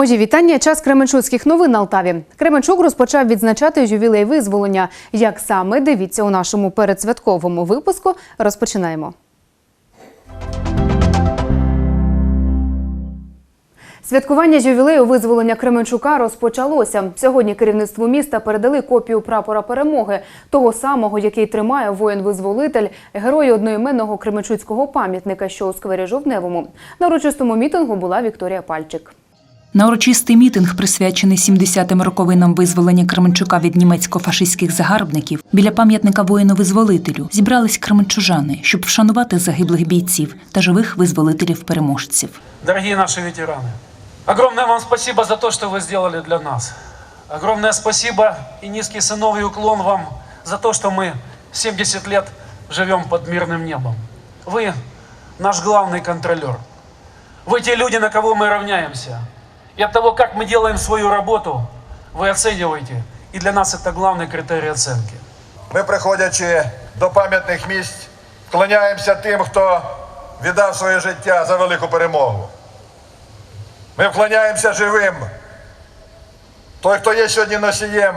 Мої вітання. Час Кременчуцьких новин на Алтаві. Кременчук розпочав відзначати ювілей визволення. Як саме дивіться у нашому передсвятковому випуску. Розпочинаємо. Святкування ювілею визволення Кременчука розпочалося. Сьогодні керівництву міста передали копію прапора перемоги, того самого, який тримає воїн-визволитель, герой одноіменного Кременчуцького пам'ятника, що у сквері Жовтневому. На урочистому мітингу була Вікторія Пальчик. На урочистий мітинг, присвячений 70-м роковинам визволення Кременчука від німецько-фашистських загарбників, біля пам'ятника воїну-визволителю зібрались кременчужани, щоб вшанувати загиблих бійців та живих визволителів-переможців. Дорогие наши ветераны, огромное вам спасибо за то, что вы сделали для нас. Огромное спасибо и низкий сыновий уклон вам за то, что мы 70 лет живем под мирным небом. Вы наш главный контролер. Вы те люди, на кого мы равняемся. И от того, как мы делаем свою работу, вы оцениваете. И для нас это главный критерий оценки. Ми, приходячи до пам'ятних місць, вклоняємося тим, хто віддав своє життя за велику перемогу. Ми вклоняємося живим. Той, хто є сьогодні носієм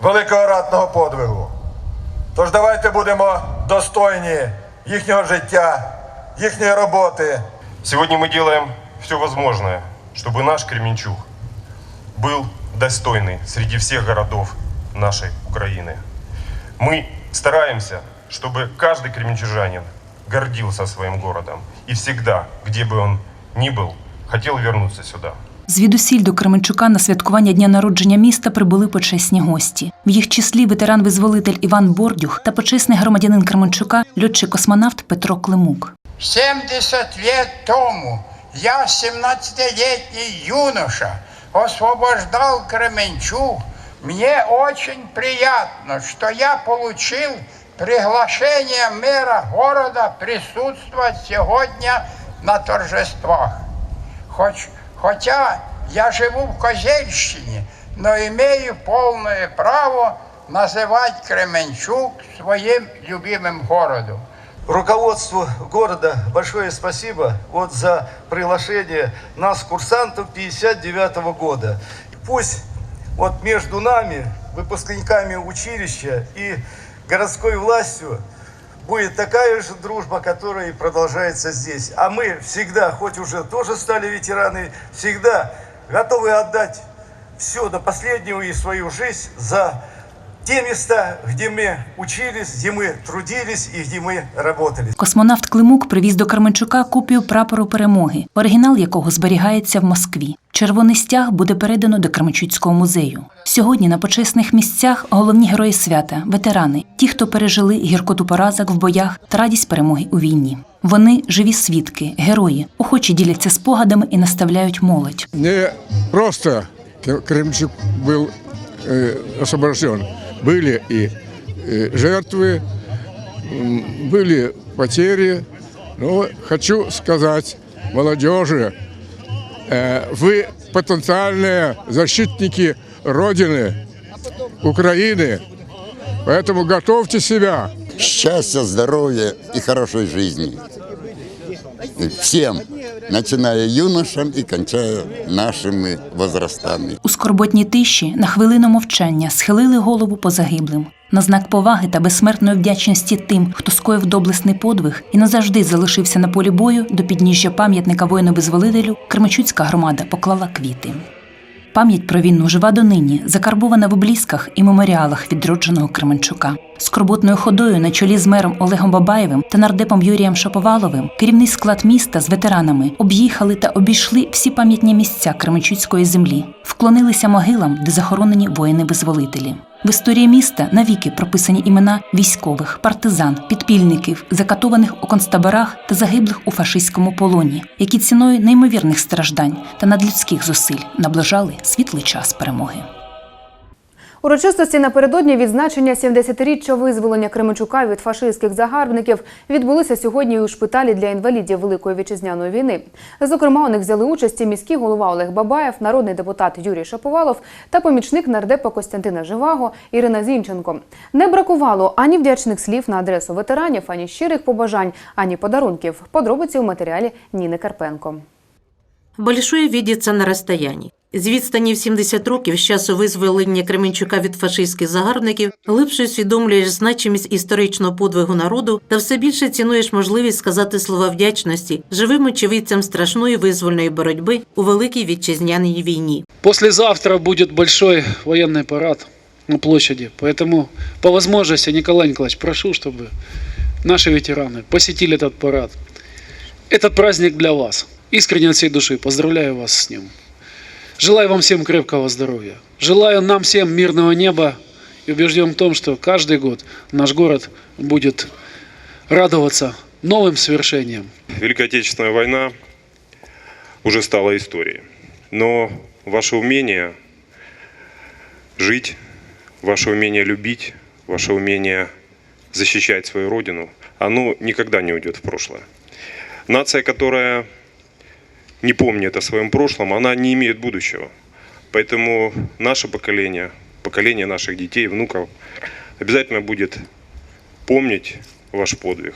великого ратного подвигу. Тож давайте будемо достойні їхнього життя, їхньої роботи. Сегодня мы делаем все возможное, чтобы наш Кременчуг был достойный среди всех городов нашей Украины. Мы стараемся, чтобы каждый кременчужанин гордился своим городом и всегда, где бы он ни был, хотел вернуться сюда. Звідусіль до Кременчука на святкування дня народження міста прибули почесні гості. В їх числі ветеран-визволитель Іван Бордюх та почесний громадянин Кременчука, льотчик-космонавт Петро Климук. 70 лет тому я, 17-летний юноша, освобождал Кременчуг. Мне очень приятно, что я получил приглашение мэра города присутствовать сегодня на торжествах. Хоть, хотя я живу в Козельщине, но имею полное право называть Кременчуг своим любимым городом. Руководству города большое спасибо вот за приглашение нас, курсантов 59 года. Пусть вот между нами, выпускниками училища и городской властью будет такая же дружба, которая и продолжается здесь. А мы всегда, хоть уже тоже стали ветераны, всегда готовы отдать все до последнего и свою жизнь за те места, где мы учились, где мы трудились и где мы работали. Космонавт Климук привіз до Кременчука копію прапору перемоги, оригінал якого зберігається в Москві. Червоний стяг буде передано до Кременчуцького музею. Сьогодні на почесних місцях головні герої свята, ветерани, ті, хто пережили гіркоту поразок в боях та радість перемоги у війні. Вони живі свідки, герої, охочі діляться спогадами і наставляють молодь. не просто К- Крымчук был э, освобожден. Были и э, жертвы, были потери. Но хочу сказать молодежи, э, вы потенциальные защитники Родины, Украины, поэтому готовьте себя. счастья, здоровья и хорошей жизни. Всем, начиная юношам і кончая нашими возрастами. У скорботній тиші на хвилину мовчання схилили голову по загиблим. На знак поваги та безсмертної вдячності тим, хто скоїв доблесний подвиг і назавжди залишився на полі бою до підніжжя пам'ятника воїну-визволителю, Кременчуцька громада поклала квіти. Пам'ять про війну жива донині, закарбована в облісках і меморіалах відродженого Кременчука. Скорботною ходою на чолі з мером Олегом Бабаєвим та нардепом Юрієм Шаповаловим керівний склад міста з ветеранами об'їхали та обійшли всі пам'ятні місця Кременчуцької землі, вклонилися могилам, де захоронені воїни-визволителі. В історії міста навіки прописані імена військових, партизан, підпільників, закатованих у концтаборах та загиблих у фашистському полоні, які ціною неймовірних страждань та надлюдських зусиль наближали світлий час перемоги. Урочистості напередодні відзначення 70-річчя визволення Кременчука від фашистських загарбників відбулися сьогодні у шпиталі для інвалідів Великої вітчизняної війни. Зокрема, у них взяли участь і міський голова Олег Бабаєв, народний депутат Юрій Шаповалов та помічник нардепа Костянтина Живаго Ірина Зінченко. Не бракувало ані вдячних слів на адресу ветеранів, ані щирих побажань, ані подарунків. Подробиці у матеріалі Ніни Карпенко. Большое видится на розстоянні. З відстані в 70 років з часу визволення Кременчука від фашистських загарбників глибше усвідомлюєш значимість історичного подвигу народу та все більше цінуєш можливість сказати слова вдячності живим очевидцям страшної визвольної боротьби у великій вітчизняній війні. Послезавтра будет большой военный парад на площади, поэтому по возможности, Николай Николаевич, прошу, чтобы наши ветераны посетили этот парад. Этот праздник для вас. Искренне от всей души поздравляю вас с ним. Желаю вам всем крепкого здоровья. Желаю нам всем мирного неба и убежден в том, что каждый год наш город будет радоваться новым свершениям. Великая Отечественная война уже стала историей. Но ваше умение жить, ваше умение любить, ваше умение защищать свою родину, оно никогда не уйдет в прошлое. Нация, которая не помнит о своем прошлом, она не имеет будущего. Поэтому наше поколение, поколение наших детей, внуков, обязательно будет помнить ваш подвиг,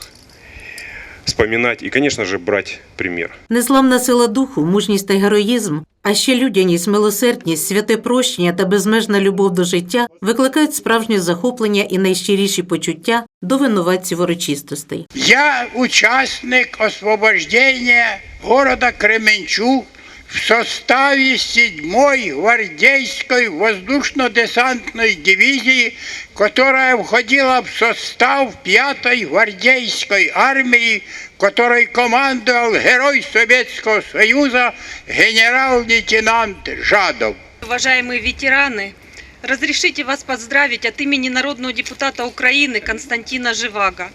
вспоминать и, конечно же, брать пример. Незламна сила духу, мужність та героїзм, а ще людяність, милосердність, святе прощення та безмежна любов до життя викликають справжнє захоплення і найщиріші почуття до винуватців урочистостей. Я участник освобождения города Кременчуг в составе 7-й гвардейской воздушно-десантной дивизии, которая входила в состав 5-й гвардейской армии, которой командовал герой Советского Союза генерал-лейтенант Жадов. Уважаемые ветераны, разрешите вас поздравить от имени народного депутата Украины Константина Живаго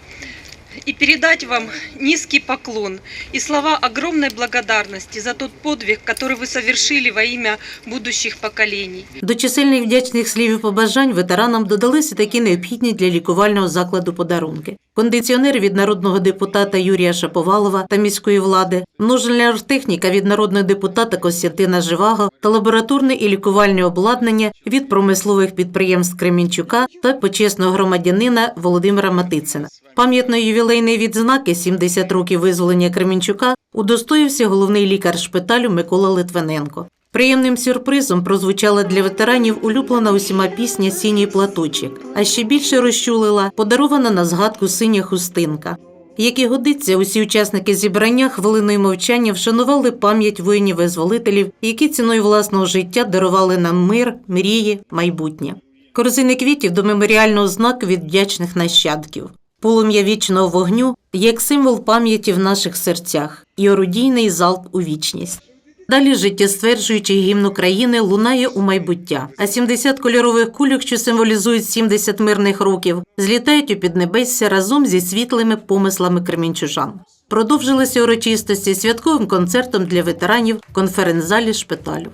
и передать вам низкий поклон и слова огромной благодарности за тот подвиг, который вы совершили во имя будущих поколений. До чисельних вдячних слів і побажань ветеранам додалися такі необхідні для лікувального закладу подарунки. Кондиціонер від народного депутата Юрія Шаповалова та міської влади, множильна техніка від народного депутата Костянтина Живаго та лабораторне і лікувальне обладнання від промислових підприємств Кремінчука та почесного громадянина Володимира Матицина. Пам'ятно-ювілейної відзнаки 70 років визволення Кременчука удостоївся головний лікар шпиталю Микола Литвиненко. Приємним сюрпризом прозвучала для ветеранів улюблена усіма пісня Сіній платочок, а ще більше розчулила подарована на згадку синя хустинка. Як і годиться, усі учасники зібрання хвилиною мовчання вшанували пам'ять воїнів-визволителів, які ціною власного життя дарували нам мир, мрії, майбутнє. Корзини квітів до меморіального знаку від вдячних нащадків. Полум'я вічного вогню як символ пам'яті в наших серцях і орудійний залп у вічність. Далі життєстверджуючий гімн України лунає у майбуття, а 70 кольорових кульок, що символізують 70 мирних років, злітають у піднебесся разом зі світлими помислами кремінчужан. Продовжилися урочистості святковим концертом для ветеранів в конференц-залі шпиталю.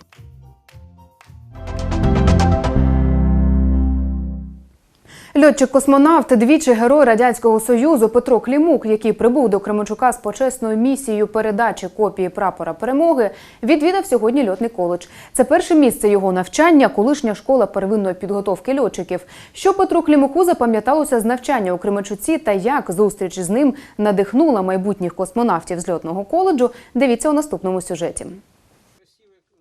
Льотчик-космонавт, двічі герой радянського союзу Петро Клімук, який прибув до Кременчука з почесною місією передачі копії прапора перемоги, відвідав сьогодні льотний коледж. Це перше місце його навчання, колишня школа первинної підготовки льотчиків. Що Петру Клімуку запам'яталося з навчання у Кременчуці та як зустріч з ним надихнула майбутніх космонавтів з льотного коледжу, дивіться у наступному сюжеті.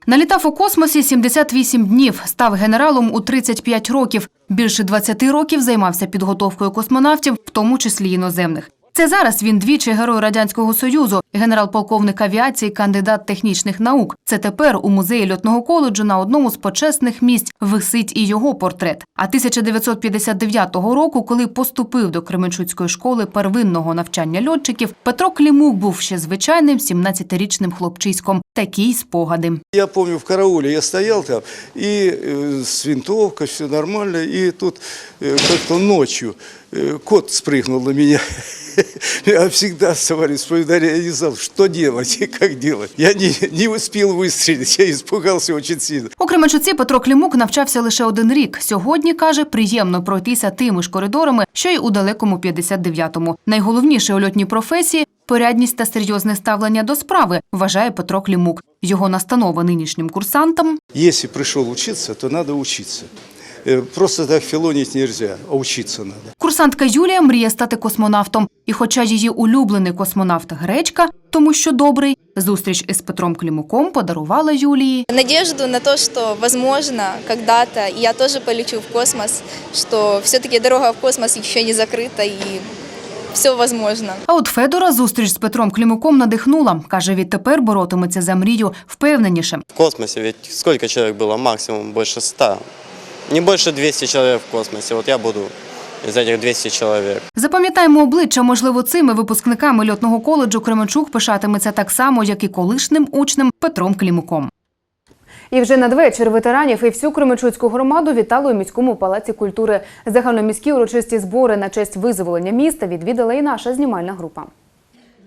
Налітав у космосі 78 днів, став генералом у 35 років. Більше 20 років займався підготовкою космонавтів, в тому числі іноземних. Це зараз він двічі герой радянського союзу, генерал-полковник авіації, кандидат технічних наук. Це тепер у музеї льотного коледжу на одному з почесних місць висить і його портрет. А 1959 року, коли поступив до Кременчуцької школи первинного навчання льотчиків, Петро Клімук був ще звичайним 17-річним хлопчиськом Такі й спогади. Я помню, в карауле я стоял там, и э, с винтовкой все нормально, и тут э, как-то ночью э, кот спрыгнул на меня. Я всегда товарищ вспоминали, я не знал, что делать и как делать. Я не, не успел выстрелить, я испугался очень сильно. У Кременчуці Петро Клімук навчався лише один рік. Сьогодні каже, приємно пройтися тими ж коридорами, що й у далекому 59-му. Найголовніше у льотній професії порядність та серйозне ставлення до справи, вважає Петро Клімук. Його настанова нинішнім курсантам Если пришел учиться, то надо учиться. э, просто так филонить нельзя, а учиться надо. Курсантка Юлія мріє стати космонавтом. І хоча її улюблений космонавт Гречка, тому що добрий, зустріч із Петром Клімуком подарувала Юлії Надежду на то, что, возможно, когда-то я тоже полечу в космос, что все-таки дорога в космос еще не закрыта и все возможно. А от Федора зустріч з Петром Клімуком надихнула. Каже, відтепер боротиметься за мрію впевненіше. В космосе ведь сколько человек было? Максимум больше 100. Не больше 200 человек в космосе. Вот я буду из этих 200 человек. Запам'ятаємо обличчя, можливо, цими випускниками льотного коледжу Кременчук пишатиметься так само, як і колишнім учнем Петром Клімуком. І вже надвечір ветеранів і всю Кременчуцьку громаду вітали у міському палаці культури. Загальноміські урочисті збори на честь визволення міста відвідала і наша знімальна група.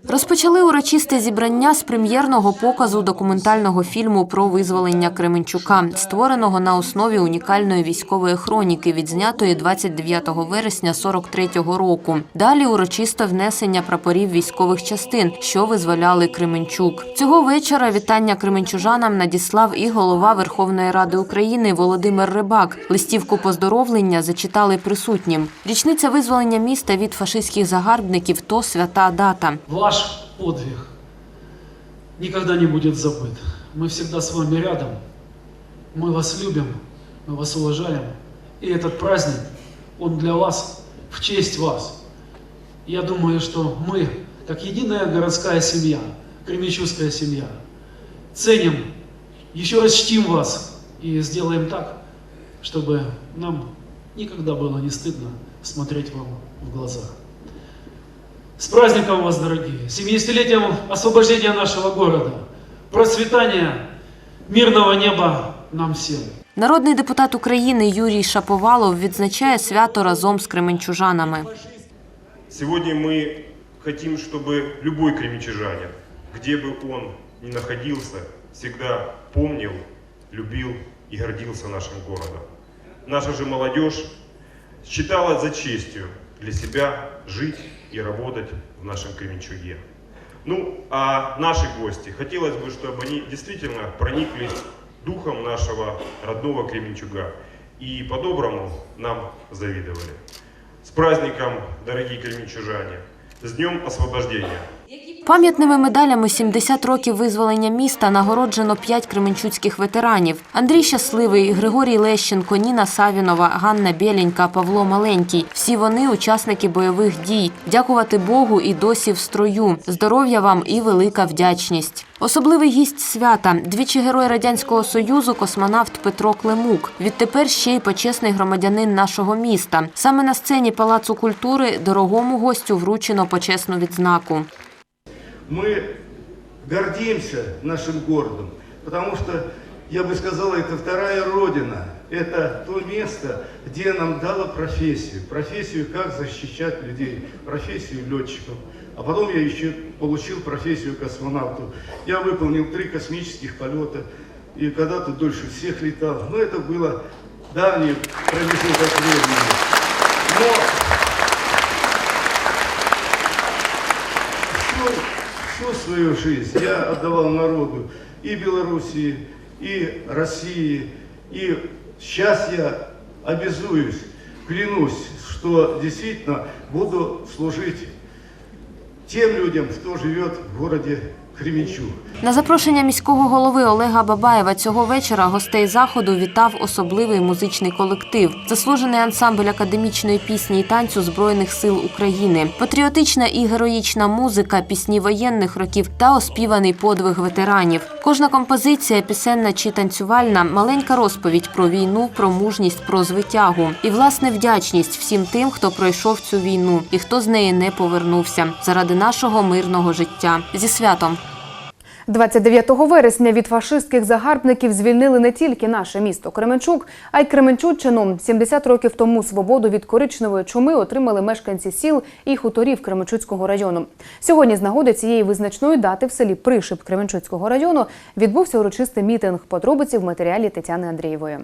Розпочали урочисте зібрання з прем'єрного показу документального фільму про визволення Кременчука, створеного на основі унікальної військової хроніки, відзнятої 29 вересня 43-го року. Далі урочисте внесення прапорів військових частин, що визволяли Кременчук. Цього вечора вітання кременчужанам надіслав і голова Верховної Ради України Володимир Рибак. Листівку поздоровлення зачитали присутнім. Річниця визволення міста від фашистських загарбників то свята дата. Ваш подвиг никогда не будет забыт. Мы всегда с вами рядом. Мы вас любим, мы вас уважаем. И этот праздник, он для вас, в честь вас. Я думаю, что мы, как единая городская семья, кременчужская семья, ценим, еще раз чтим вас и сделаем так, чтобы нам никогда было не стыдно смотреть вам в глаза. С праздником вас, дорогие! 70-летием освобождения нашего города! Процветания мирного неба нам всем! Народний депутат України Юрій Шаповалов відзначає свято разом з кременчужанами. Сегодня мы хотим, чтобы любой кременчужанин, где бы он ни находился, всегда помнил, любил и гордился нашим городом. Наша же молодежь считала за честью для себя жить и работать в нашем Кременчуге. Ну, а наши гости, хотелось бы, чтобы они действительно прониклись духом нашего родного Кременчуга и по-доброму нам завидовали. С праздником, дорогие кременчужане! С Днем Освобождения! Пам'ятними медалями 70 років визволення міста нагороджено 5 кременчуцьких ветеранів: Андрій Щасливий, Григорій Лещенко, Ніна Савінова, Ганна Бєленька, Павло Маленький. Всі вони учасники бойових дій. Дякувати Богу і досі в строю. Здоров'я вам і велика вдячність. Особливий гість свята двічі герой радянського союзу, космонавт Петро Климук. Відтепер ще й почесний громадянин нашого міста. Саме на сцені Палацу культури дорогому гостю вручено почесну відзнаку. Мы гордимся нашим городом, потому что, я бы сказал, это вторая родина. Это то место, где нам дало профессию. Профессию, как защищать людей, профессию летчиков. А потом я еще получил профессию космонавту. Я выполнил три космических полета и когда-то дольше всех летал. Но это было давнее промежуток времени. Свою жизнь я отдавал народу и Белоруссии, и России. И сейчас я обязуюсь, клянусь, что действительно буду служить тем людям, кто живет в городе Кременчуг. На запрошення міського голови Олега Бабаєва цього вечора гостей заходу вітав особливий музичний колектив, заслужений ансамбль академічної пісні і танцю Збройних сил України, патріотична і героїчна музика, пісні воєнних років та оспіваний подвиг ветеранів. Кожна композиція, пісенна чи танцювальна, маленька розповідь про війну, про мужність, про звитягу і власне вдячність всім тим, хто пройшов цю війну і хто з неї не повернувся заради нашого мирного життя. Зі святом. 29 вересня від фашистських загарбників звільнили не тільки наше місто Кременчук, а й Кременчуччину. 70 років тому свободу від коричневої чуми отримали мешканці сіл і хуторів Кременчуцького району. Сьогодні з нагоди цієї визначної дати в селі Пришип Кременчуцького району відбувся урочистий мітинг. Подробиці в матеріалі Тетяни Андрієвої.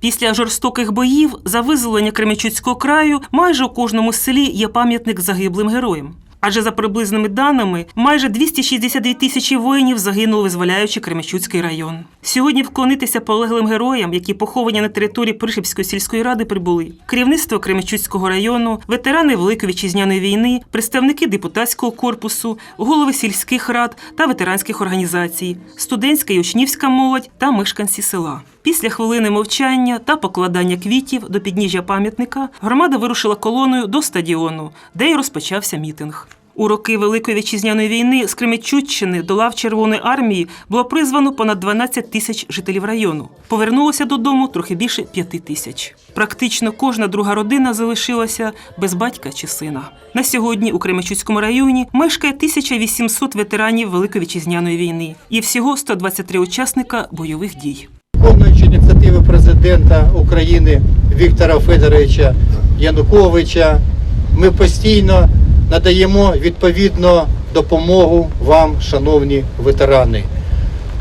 Після жорстоких боїв за визволення Кременчуцького краю майже у кожному селі є пам'ятник загиблим героям. Адже за приблизними даними, майже 262 тисячі воїнів загинули, визволяючи Кременчуцький район. Сьогодні вклонитися полеглим героям, які поховані на території Пришипської сільської ради, прибули керівництво Кременчуцького району, ветерани Великої вітчизняної війни, представники депутатського корпусу, голови сільських рад та ветеранських організацій, студентська і учнівська молодь та мешканці села. Після хвилини мовчання та покладання квітів до підніжжя пам'ятника громада вирушила колоною до стадіону, де й розпочався мітинг. У роки Великої вітчизняної війни з Кременчуцьщини до лав Червоної армії було призвано понад 12 тисяч жителів району. Повернулося додому трохи більше п'яти тисяч. Практично кожна друга родина залишилася без батька чи сина. На сьогодні у Кременчуцькому районі мешкає 1800 ветеранів Великої вітчизняної війни і всього 123 учасника бойових дій. Виконуючи ініціативи президента України Віктора Федоровича Януковича, ми постійно надаємо відповідну допомогу вам, шановні ветерани.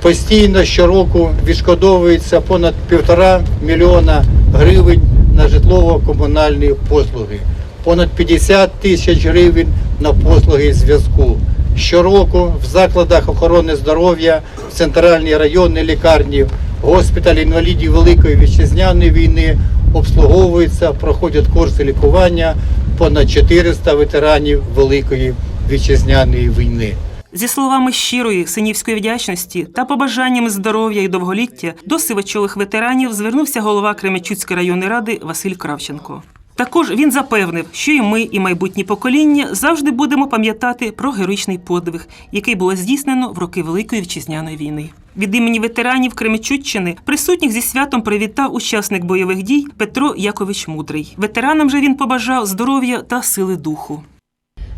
Постійно щороку відшкодовується понад півтора мільйона гривень на житлово-комунальні послуги, понад 50 тисяч гривень на послуги зв'язку. Щороку в закладах охорони здоров'я, в центральній районній лікарні, госпіталі інвалідів Великої вітчизняної війни обслуговуються, проходять курси лікування понад 400 ветеранів Великої вітчизняної війни. Зі словами щирої синівської вдячності та побажанням здоров'я і довголіття до сивачових ветеранів звернувся голова Кременчуцької районної ради Василь Кравченко. Також він запевнив, що і ми, і майбутні покоління завжди будемо пам'ятати про героїчний подвиг, який було здійснено в роки Великої вітчизняної війни. Від імені ветеранів Кременчуцьщини присутніх зі святом привітав учасник бойових дій Петро Якович Мудрий. Ветеранам же він побажав здоров'я та сили духу.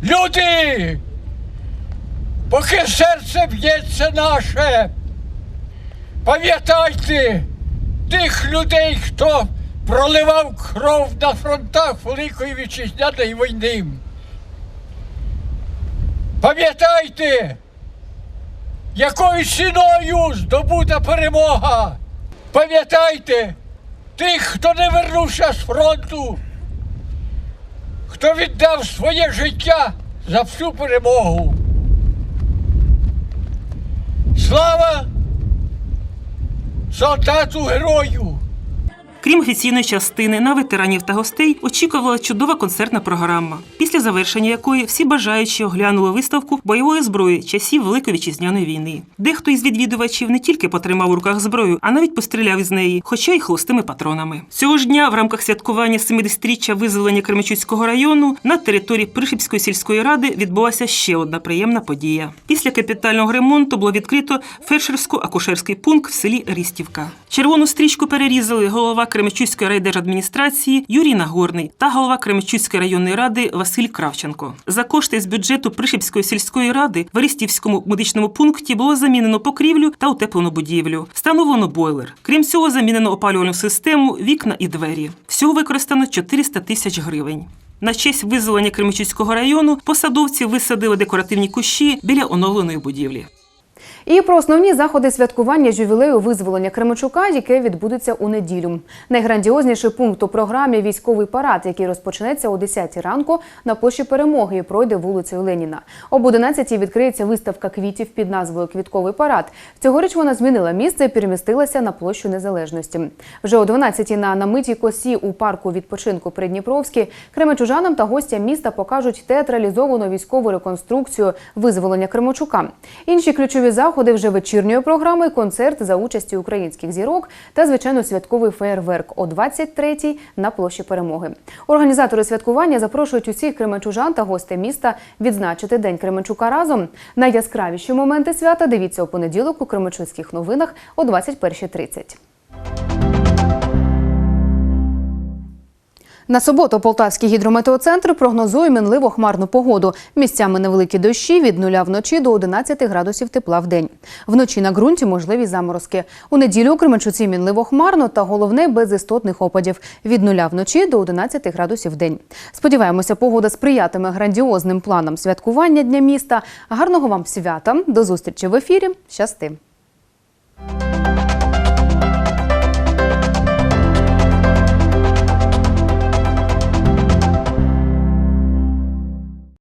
Люди, поки серце б'ється наше, пам'ятайте тих людей, хто проливав кров на фронтах Великої вітчизняної війни. Пам'ятайте, якою ціною здобута перемога. Пам'ятайте тих, хто не вернувся з фронту, хто віддав своє життя за всю перемогу. Слава солдату герою! Крім офіційної частини, на ветеранів та гостей очікувала чудова концертна програма, після завершення якої всі бажаючі оглянули виставку бойової зброї часів Великої вітчизняної війни. Дехто із відвідувачів не тільки потримав у руках зброю, а навіть постріляв із неї, хоча й холостими патронами. Цього ж дня в рамках святкування 70-річчя визволення Кременчуцького району на території Пришипської сільської ради відбулася ще одна приємна подія. Після капітального ремонту було відкрито фельдшерсько-акушерський пункт в селі Рістівка. Червону стрічку перерізали голова Кременчуцької райдержадміністрації Юрій Нагорний та голова Кременчуцької районної ради Василь Кравченко. За кошти з бюджету Пришипської сільської ради в Арістівському медичному пункті було замінено покрівлю та утеплену будівлю. Встановлено бойлер. Крім цього, замінено опалювальну систему, вікна і двері. Всього використано 400 тисяч гривень. На честь визволення Кременчуцького району посадовці висадили декоративні кущі біля оновленої будівлі. І про основні заходи святкування ювілею визволення Кременчука, яке відбудеться у неділю. Найграндіозніший пункт у програмі військовий парад, який розпочнеться о 10 ранку на площі перемоги і пройде вулицею Леніна. Об 11 відкриється виставка квітів під назвою Квітковий парад. Цьогоріч вона змінила місце і перемістилася на площу Незалежності. Вже о 12 на намитій косі у парку відпочинку Придніпровський кременчужанам та гостям міста покажуть театралізовану військову реконструкцію визволення Кременчука. Інші ключові заходи вже вечірньої програми, концерт за участі українських зірок та звичайно святковий феєрверк о 23-й на площі перемоги. Організатори святкування запрошують усіх кременчужан та гостей міста відзначити День Кременчука разом. Найяскравіші моменти свята дивіться у понеділок у Кременчуцьких новинах о 21.30. На суботу Полтавський гідрометеоцентр прогнозує мінливо хмарну погоду. Місцями невеликі дощі від нуля вночі до 11 градусів тепла в день. Вночі на ґрунті можливі заморозки. У неділю у Кременчуці мінливо хмарно та головне без істотних опадів. Від нуля вночі до 11 градусів в день. Сподіваємося, погода сприятиме грандіозним планам святкування Дня міста. Гарного вам свята. До зустрічі в ефірі. Щасти!